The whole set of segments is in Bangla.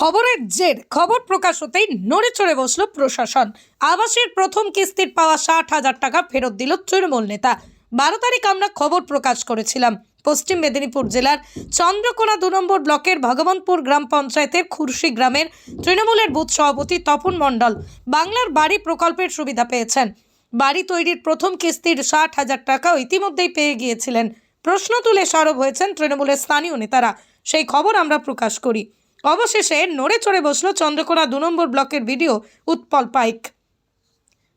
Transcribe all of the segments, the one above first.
খবরের জের, খবর প্রকাশ হতেই নড়ে চড়ে বসল প্রশাসন। আবাসের প্রথম কিস্তির পাওয়া ষাট হাজার টাকা ফেরত দিল তৃণমূল নেতা। বারো তারিখ আমরা খবর প্রকাশ করেছিলাম। পশ্চিম মেদিনীপুর জেলার চন্দ্রকোনা দু নম্বর ব্লকের ভগবানপুর গ্রাম পঞ্চায়েতের খুরশি গ্রামের তৃণমূলের বুথ সভাপতি তপন মণ্ডল বাংলার বাড়ি প্রকল্পের সুবিধা পেয়েছেন। বাড়ি তৈরির প্রথম কিস্তির ষাট হাজার টাকাও ইতিমধ্যেই পেয়ে গিয়েছিলেন। প্রশ্ন তুলে সরব হয়েছেন তৃণমূলের স্থানীয় নেতারা। সেই খবর আমরা প্রকাশ করি। অবশেষে নড়ে চড়ে বসল চন্দ্রকোনা দু নম্বর ব্লকের ভিডিও উৎপল পাইক।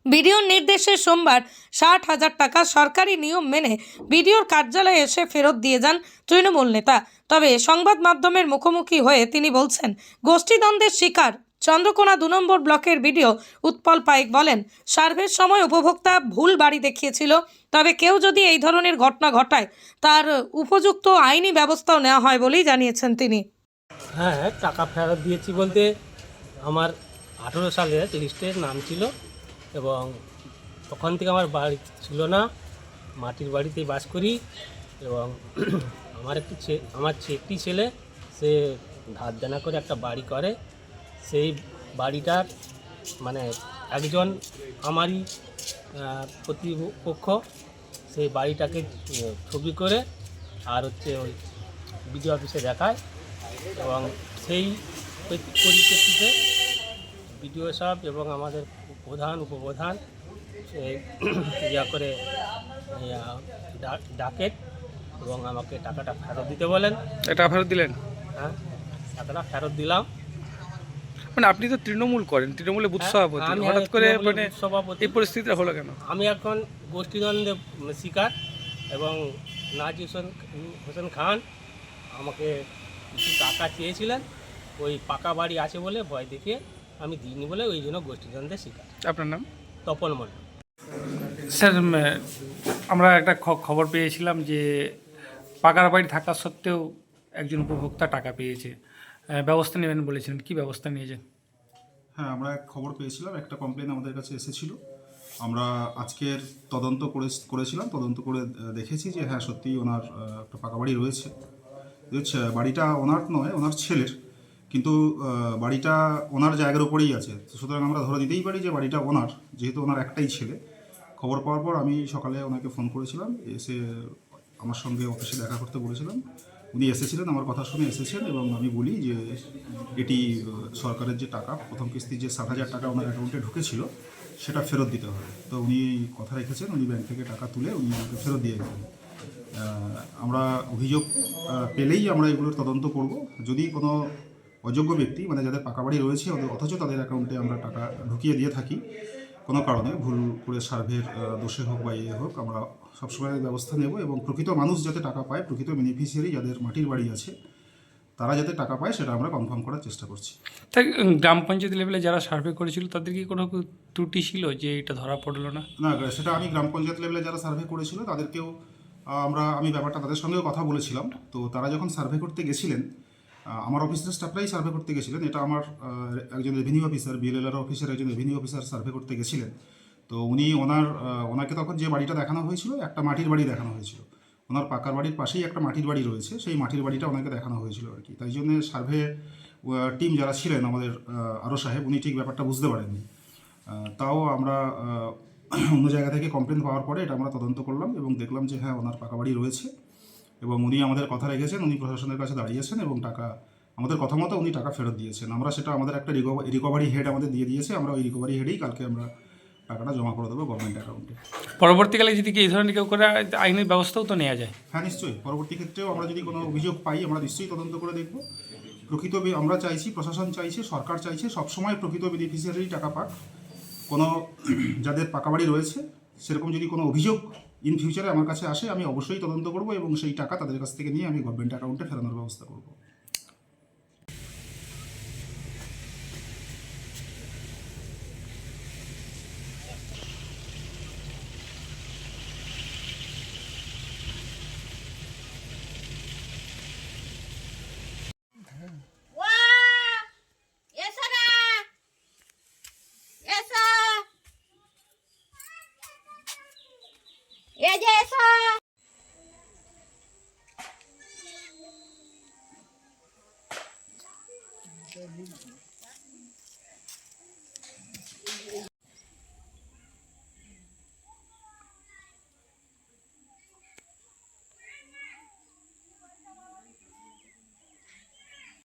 বিডিওর নির্দেশে সোমবার ষাট হাজার টাকা সরকারি নিয়ম মেনে বিডিওর কার্যালয়ে এসে ফেরত দিয়ে যান তৃণমূল নেতা। তবে সংবাদ মাধ্যমের মুখোমুখি হয়ে তিনি বলছেন, গোষ্ঠীদ্বন্দ্বের শিকার চন্দ্রকোনা দু নম্বর ব্লকের ভিডিও উৎপল পাইক বলেন, সার্ভের সময় উপভোক্তা ভুল বাড়ি দেখিয়েছিল, তবে কেউ যদি এই ধরনের ঘটনা ঘটায়, তার উপযুক্ত আইনি ব্যবস্থাও নেওয়া হয় বলেই জানিয়েছেন তিনি। হ্যাঁ টাকা ফেরত দিয়েছি বলতে আমার আঠেরো সালে লিস্টের নাম ছিল এবং তখন থেকে আমার বাড়ি ছিল না, মাটির বাড়িতেই বাস করি এবং আমার একটি আমার একটি ছেলে, সে ধার দেনা করে একটা বাড়ি করে। সেই বাড়িটার মানে একজন আমারই প্রতিপক্ষ, সেই বাড়িটাকে ছবি করে আর হচ্ছে ওই বিডিও অফিসে দেখায়। এবং সেই পরি- পরিপ্রেক্ষিতে বিডিও সাহেব এবং আমাদের প্রধান উপপ্রধান সেই ইয়া করে ইয়া, ডা- ডাকে এবং আমাকে টাকাটা ফেরত দিতে বলেন। এটা ফেরত দিলেন? হ্যাঁ টাকাটা ফেরত দিলাম। মানে আপনি তো তৃণমূল করেন তৃণমূলে বুথ হ্যাঁ, সভাপতি। হঠাৎ করে মানে সভাপতি। এই পরিস্থিতিটা হলো কেন? আমি এখন গোষ্ঠীদ্বন্দ্বে শিকার এবং নাজির হোসেন হোসেন খান আমাকে কিছু টাকা চেয়েছিলেন ওই পাকা বাড়ি আছে বলে ভয় দেখে আমি দিইনি বলে ওই জন্য গোষ্ঠীদ্বন্দ্বের শিকার। আপনার নাম? তপন মণ্ডল। স্যার আমরা একটা খ- খবর পেয়েছিলাম যে পাকার বাড়ি থাকা সত্ত্বেও একজন উপভোক্তা টাকা পেয়েছে। ব্যবস্থা নেবেন বলেছিলেন। কি ব্যবস্থা নিয়েছেন হ্যাঁ আমরা এক খবর পেয়েছিলাম। একটা কমপ্লেন আমাদের কাছে এসেছিল। আমরা আজকের তদন্ত করে করেছিলাম। তদন্ত করে দেখেছি যে হ্যাঁ সত্যিই ওনার একটা পাকা বাড়ি রয়েছে। বাড়িটা ওনার নয় ওনার ছেলের। কিন্তু বাড়িটা ওনার জায়গার উপরেই আছে। সুতরাং আমরা ধরে দিতেই পারি যে বাড়িটা ওনার যেহেতু ওনার একটাই ছেলে। খবর পাওয়ার পর আমি সকালে ওনাকে ফোন করেছিলাম এসে আমার সঙ্গে অফিসে দেখা করতে বলেছিলাম। উনি এসেছিলেন আমার কথা শুনে এসেছেন এবং আমি বলি যে এটি সরকারের যে টাকা প্রথম কিস্তি যে সাত হাজার টাকা ওনার অ্যাকাউন্টে ঢুকেছিল সেটা ফেরত দিতে হবে। তো উনি কথা রেখেছেন উনি ব্যাংক থেকে টাকা তুলে উনি ফেরত দিয়ে আহ, আমরা অভিযোগ পেলেই আমরা এগুলোর তদন্ত করব। যদি কোনো অযোগ্য ব্যক্তি মানে যাদের পাকা বাড়ি রয়েছে অথচ তাদের অ্যাকাউন্টে আমরা টাকা ঢুকিয়ে দিয়ে থাকি কোনো কারণে ভুল করে সার্ভের দোষে হোক বা ইয়ে হোক আমরা সবসময় ব্যবস্থা নেব এবং প্রকৃত মানুষ যাতে টাকা পায় প্রকৃত বেনিফিশিয়ারি যাদের মাটির বাড়ি আছে তারা যাতে টাকা পায় সেটা আমরা কনফার্ম করার চেষ্টা করছি। তাই গ্রাম পঞ্চায়েত লেভেলে যারা সার্ভে করেছিল তাদের কি কোনো ত্রুটি ছিল যে এটা ধরা পড়ল না? না সেটা আমি গ্রাম পঞ্চায়েত লেভেলে যারা সার্ভে করেছিল তাদেরকেও আমরা, আমি ব্যাপারটা তাদের সঙ্গেও কথা বলেছিলাম। তো তারা যখন সার্ভে করতে গেছিলেন আমার অফিসের স্টাফরাই সার্ভে করতে গেছিলেন। এটা আমার একজন রেভিনিউ অফিসার বিএলএলআর অফিসের একজন রেভিনিউ অফিসার সার্ভে করতে গেছিলেন। তো উনি ওনার ওনাকে তখন যে বাড়িটা দেখানো হয়েছিল, একটা মাটির বাড়ি দেখানো হয়েছিল। ওনার পাকার বাড়ির পাশেই একটা মাটির বাড়ি রয়েছে, সেই মাটির বাড়িটা ওনাকে দেখানো হয়েছিল আর কি। তাই জন্য সার্ভে টিম যারা ছিলেন আমাদের আরও সাহেব, উনি ঠিক ব্যাপারটা বুঝতে পারেননি। তাও আমরা অন্য জায়গা থেকে কমপ্লেন পাওয়ার পরে এটা আমরা তদন্ত করলাম এবং দেখলাম যে হ্যাঁ ওনার পাকা বাড়ি রয়েছে এবং উনি আমাদের কথা রেখেছেন উনি প্রশাসনের কাছে দাঁড়িয়েছেন এবং টাকা আমাদের কথা মতো উনি টাকা ফেরত দিয়েছেন। আমরা সেটা আমাদের একটা রিকভারি হেড আমাদের দিয়ে দিয়েছে আমরা ওই রিকভারি হেডেই কালকে আমরা টাকাটা জমা করে দেবো গভর্নমেন্ট অ্যাকাউন্টে পরবর্তীকালে যদি কি এই ধরনের কেউ করে আইনের ব্যবস্থাও তো নেওয়া যায়। হ্যাঁ নিশ্চয়ই। পরবর্তী ক্ষেত্রেও আমরা যদি কোনো অভিযোগ পাই আমরা নিশ্চয়ই তদন্ত করে দেখব। প্রকৃত আমরা চাইছি প্রশাসন চাইছে সরকার চাইছে সবসময় প্রকৃত বেনিফিশিয়ারি টাকা পাক। কোনো যাদের পাকা বাড়ি রয়েছে, সেরকম যদি কোনো অভিযোগ ইন ফিউচারে আমার কাছে আসে, আমি অবশ্যই তদন্ত করব এবং সেই টাকা তাদের কাছ থেকে নিয়ে আমি গভর্নমেন্ট অ্যাকাউন্টে ফেরানোর ব্যবস্থা করব। เดิน